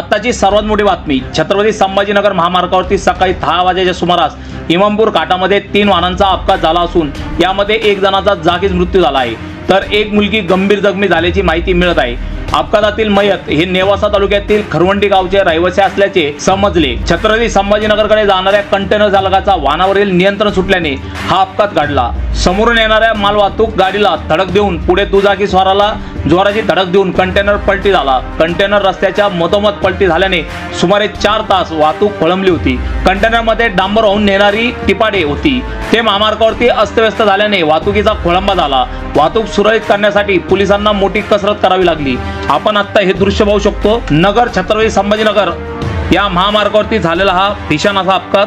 आत्ताची सर्वात मोठी बातमी छत्रपती संभाजीनगर महामार्गावरती सकाळी दहा वाजेच्या सुमारास इमामपूर घाटामध्ये तीन वाहनांचा अपघात झाला असून यामध्ये एक जणाचा जागीच मृत्यू झाला आहे. तर एक मुलगी गंभीर जखमी झाल्याची माहिती मिळत आहे. अपघातातील मयत हे नेवासा तालुक्यातील खरवंडी गावचे रहिवासी असल्याचे समजले. छत्रपती संभाजीनगरकडे जाणाऱ्या कंटेनर चालकाचा वाहनावरील नियंत्रण सुटल्याने हा अपघात घडला. समोरून येणाऱ्या मालवाहतूक गाडीला धडक देऊन पुढे दुचाकी स्वाराला जोराची धडक देऊन कंटेनर पलटी झाला. कंटेनर रस्त्याच्या मधोमध पलटी झाल्याने सुमारे चार तास वाहतूक खोळंबली होती. कंटेनरमध्ये डांबर होऊन नेणारी टिपाडे होती. ते महामार्गावरती अस्तव्यस्त झाल्याने वाहतुकीचा खोळंबा झाला. वाहतूक सुरळीत करण्यासाठी पोलिसांना मोठी कसरत करावी लागली. आपण आत्ता हे दृश्य पाहू शकतो. नगर छत्रपती संभाजीनगर या महामार्गावरती झालेला हा भीषण असा अपघात.